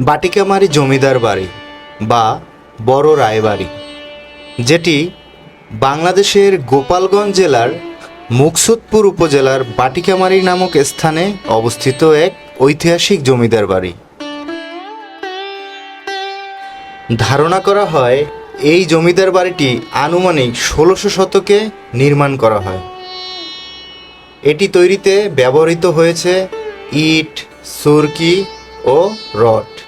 বাটিকামারি জমিদার বাড়ি বা বড় রায়বাড়ি যেটি বাংলাদেশের গোপালগঞ্জ জেলার মুকসুদপুর উপজেলার বাটিকামারি নামক স্থানে অবস্থিত এক ঐতিহাসিক জমিদার বাড়ি। ধারণা করা হয়, এই জমিদার বাড়িটি আনুমানিক ষোলোশো শতকে নির্মাণ করা হয়। এটি তৈরিতে ব্যবহৃত হয়েছে ইট, সুরকি ও রড।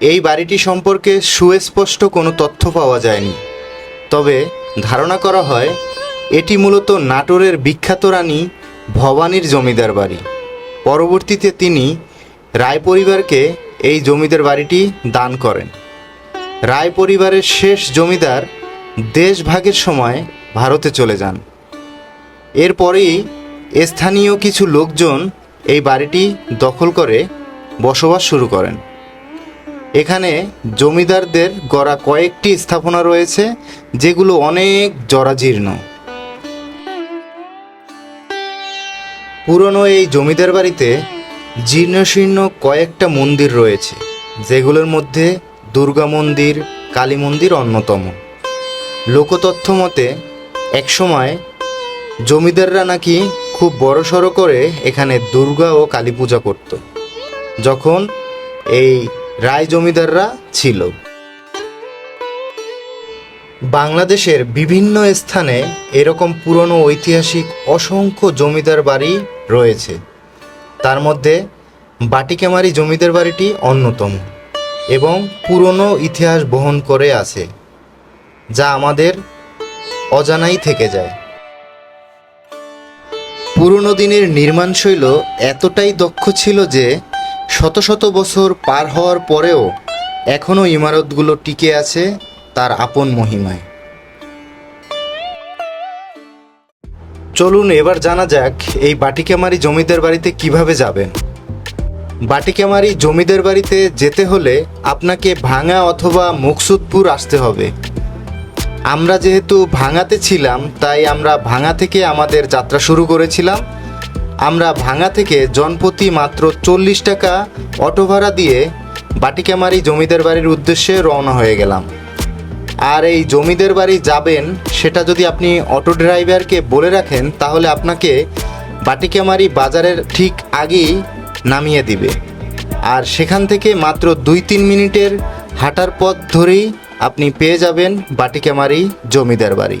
এই বাড়িটি সম্পর্কে সুস্পষ্ট কোনো তথ্য পাওয়া যায়নি। তবে ধারণা করা হয়, এটি মূলত নাটোরের বিখ্যাত রানী ভবানীর জমিদার বাড়ি। পরবর্তীতে তিনি রায় পরিবারকে এই জমিদার বাড়িটি দান করেন। রায় পরিবারের শেষ জমিদার দেশভাগের সময় ভারতে চলে যান। এরপরেই স্থানীয় কিছু লোকজন এই বাড়িটি দখল করে বসবাস শুরু করেন। এখানে জমিদারদের গড়া কয়েকটি স্থাপনা রয়েছে, যেগুলো অনেক জরাজীর্ণ। পুরনো এই জমিদার বাড়িতে জীর্ণশীর্ণ কয়েকটা মন্দির রয়েছে, যেগুলোর মধ্যে দুর্গা মন্দির, কালী মন্দির অন্যতম। লোকতথ্য মতে, একসময় জমিদাররা নাকি খুব বড়সড় করে এখানে দুর্গা ও কালী পূজা করত। যখন এই রায় জমিদাররা ছিল। বাংলাদেশের বিভিন্ন স্থানে এরকম পুরনো ঐতিহাসিক অসংখ্য জমিদার বাড়ি রয়েছে। তার মধ্যে বাটিকামারি জমিদার বাড়িটি অন্যতম এবং পুরনো ইতিহাস বহন করে আছে, যা আমাদের অজানাই থেকে যায়। পুরনো দিনের নির্মাণশৈল এতটাই দক্ষ ছিল যে শত শত বছর পার হওয়ার পরেও এখনও ইমারতগুলো টিকে আছে তার আপন মহিমায়। চলুন এবার জানা যাক এই বাটিকামারি জমিদার বাড়িতে কীভাবে যাবেন। বাটিকামারি জমিদার বাড়িতে যেতে হলে আপনাকে ভাঙা অথবা মুকসুদপুর আসতে হবে। আমরা যেহেতু ভাঙাতে ছিলাম, তাই আমরা ভাঙা থেকে আমাদের যাত্রা শুরু করেছিলাম। আমরা ভাঙা থেকে জনপ্রতি মাত্র চল্লিশ টাকা অটো ভাড়া দিয়ে বাটিকামারি জমিদার বাড়ির উদ্দেশ্যে রওনা হয়ে গেলাম। আর এই জমিদার বাড়ি যাবেন, সেটা যদি আপনি অটো ড্রাইভারকে বলে রাখেন, তাহলে আপনাকে বাটিকামারি বাজারের ঠিক আগেই নামিয়ে দিবে। আর সেখান থেকে মাত্র দুই তিন মিনিটের হাঁটার পথ ধরেই আপনি পেয়ে যাবেন বাটিকামারি জমিদার বাড়ি।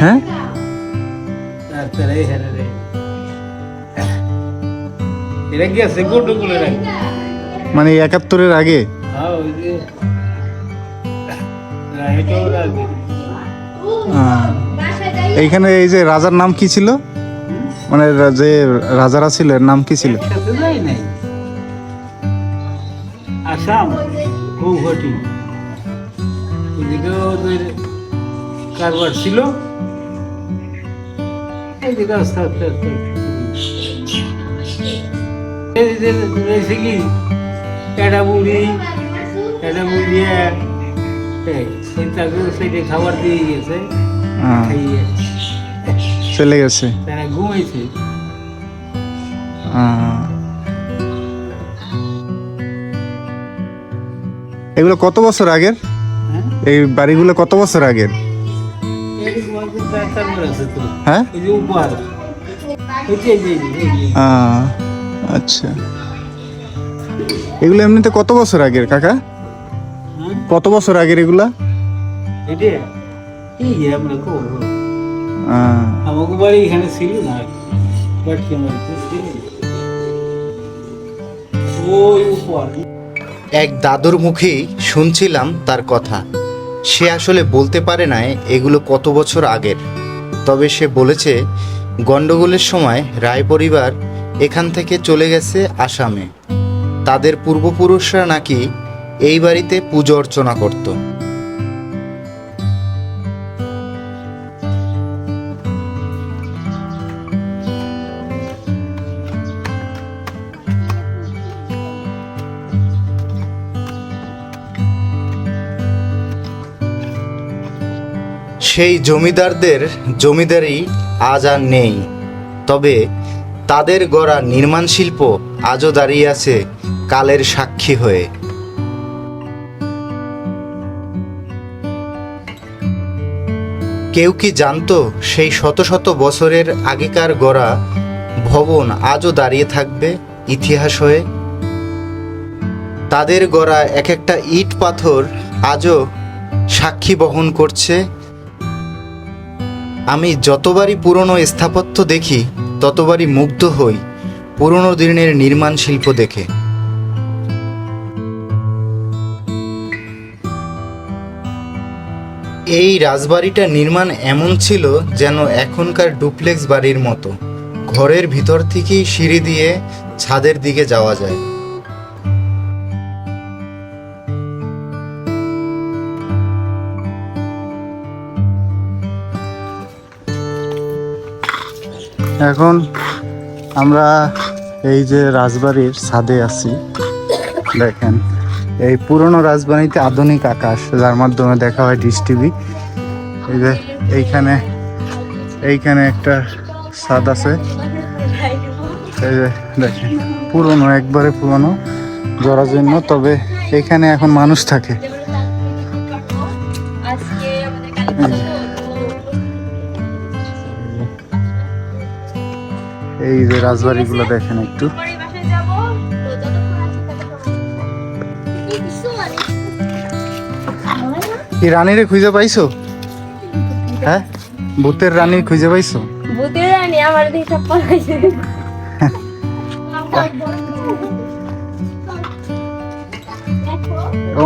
হ্যাঁ? মানে একাত্তরের আগে? হ্যাঁ এইখানে এই যে রাজার নাম কি ছিল? মানে যে রাজারা ছিল এর নাম কি ছিল? আসাম কারবার ছিল। এদিকে আস্তে আস্তে আস্তে এদিকে রয়েছে কি? একটা বুড়ি একটা বুড়ি তাকে সেটা খাবার দিয়ে গেছে চলে গেছে। তারা ঘুমাইছে। এগুলো কত বছর আগের? হ্যাঁ? এই বাড়িগুলো কত বছর আগের? হ্যাঁ? ওই যে উপহার ওই যে এই যে, এই যে আহ, আচ্ছা। এগুলো এমনিতে কত বছর আগের কাকা? হ্যাঁ কত বছর আগের এগুলা? আমাকে বাড়ি এখানে ছিল না এক দাদুর মুখেই শুনছিলাম তার কথা। সে আসলে বলতে পারে না এগুলো কত বছর আগের। তবে সে বলেছে গন্ডগোলের সময় রায় পরিবার এখান থেকে চলে গেছে আসামে। তাদের পূর্বপুরুষরা নাকি এই বাড়িতে পুজো অর্চনা করত। সেই জমিদারদের, জমিদারি আজ আর নেই। তবে তাদের গড়া নির্মাণ শিল্প আজও দাঁড়িয়ে আছে কালের সাক্ষী হয়ে। কেউ কি জানতো সেই শত শত বছরের আগেকার গড়া ভবন আজও দাঁড়িয়ে থাকবে ইতিহাস হয়ে? তাদের গড়া এক একটা ইট পাথর আজও সাক্ষী বহন করছে আমি যতবারই পুরনো স্থাপত্য দেখি, ততবারই মুগ্ধ হই পুরনো দিনের নির্মাণ শিল্প দেখে। এই রাজবাড়িটা নির্মাণ এমন ছিল যেন এখনকার ডুপ্লেক্স বাড়ির মতো। ঘরের ভিতর থেকেই সিঁড়ি দিয়ে ছাদের দিকে যাওয়া যায়। এখন আমরা এই যে রাজবাড়ির ছাদে আছি, দেখেন, এই পুরনো রাজবাড়িতে আধুনিক আকাশ, যার মাধ্যমে দেখা হয় ডিস টিভি। এই যে এইখানে এইখানে একটা ছাদ আছে। এই যে দেখেন, পুরনো, একবারে পুরনো, জরাজীর্ণ, তবে এখানে এখন মানুষ থাকে। এই যে রাজবাড়িগুলো দেখেন একটু। কি রানীরে খুঁজে পাইছো? হ্যাঁ? ভূতের রানী খুঁজে পাইছো? ভূতের রানী আমার দেখে পড়াইছে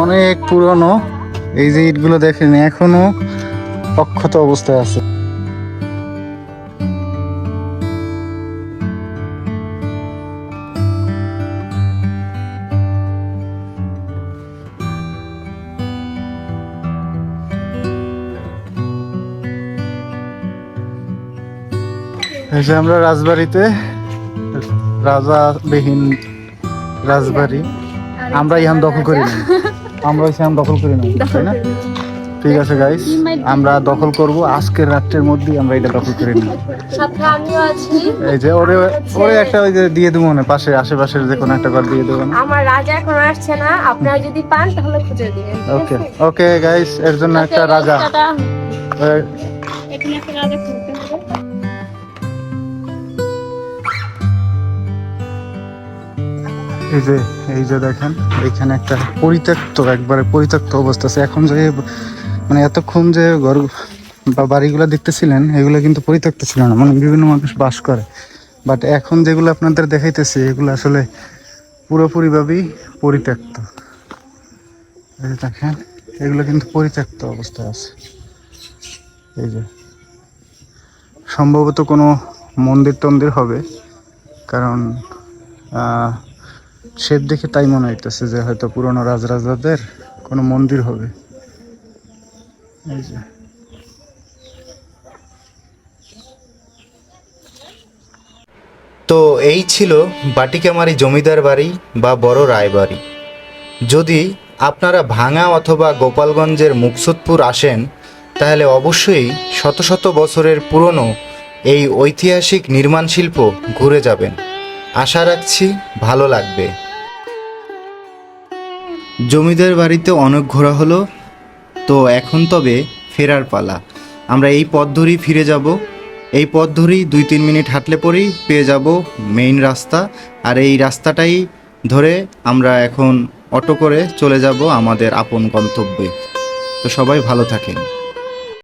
অনেক পুরনো। এই যে ইটগুলো দেখেন এখনও অক্ষত অবস্থায় আছে। যে আমরা রাজবাড়িতে রাজাবিহীন রাজবাড়ি আমরা ইহান দখল করি না আমরা ইহান দখল করি না তাই না? ঠিক আছে গাইস আমরা দখল করব আজকের রাত্রের মধ্যেই আমরা এটা দখল করে নিই। সাথে আমিও আছি। এই যে ওরে ওরে একটা ওই যে দিয়ে দেবো না পাশে আশেপাশের যে কোনো একটা ঘর দিয়ে দেবো না আমার রাজা এখন আসছে না আপনারা যদি পান তাহলে খুঁজে দিবেন ওকে ওকে গাইস এর জন্য একটা রাজা। এখানে একটা রাজা এই যে এই যে দেখেন, এখানে একটা পরিত্যক্ত, একবারে পরিত্যক্ত অবস্থা আছে। এখন যে মানে এতক্ষণ যে ঘর বা বাড়িগুলো দেখতেছিলেন, এগুলো কিন্তু পরিত্যক্ত ছিল না। মানে বিভিন্ন মানুষ বাস করে। বাট এখন যেগুলো আপনাদের দেখাইতেছি, এগুলো আসলে পুরোপুরিভাবেই পরিত্যক্ত। এই যে দেখেন, এগুলো কিন্তু পরিত্যক্ত অবস্থায় আছে। এই যে, সম্ভবত কোনো মন্দির টন্দির হবে। কারণ শেপ দেখে তাই মনে হইতেছে যে হয়তো পুরনো রাজরাজাদের কোনো মন্দির হবে। এই যে। তো এই ছিল বাটিকামারি জমিদার বাড়ি বা বড় রায়বাড়ি। যদি আপনারা ভাঙা অথবা গোপালগঞ্জের মুকসুদপুর আসেন, তাহলে অবশ্যই শত শত বছরের পুরনো এই ঐতিহাসিক নির্মাণ শিল্প ঘুরে যাবেন। আশা রাখছি ভালো লাগবে। জমিদার বাড়িতে অনেক ঘোরা হলো, তো এখন তবে ফেরার পালা। আমরা এই পথ ধরেই ফিরে যাব। এই পথ ধরেই দুই তিন মিনিট হাঁটলে পরেই পেয়ে যাব মেইন রাস্তা। আর এই রাস্তাটাই ধরে আমরা এখন অটো করে চলে যাব আমাদের আপন গন্তব্যে। তো সবাই ভালো থাকেন।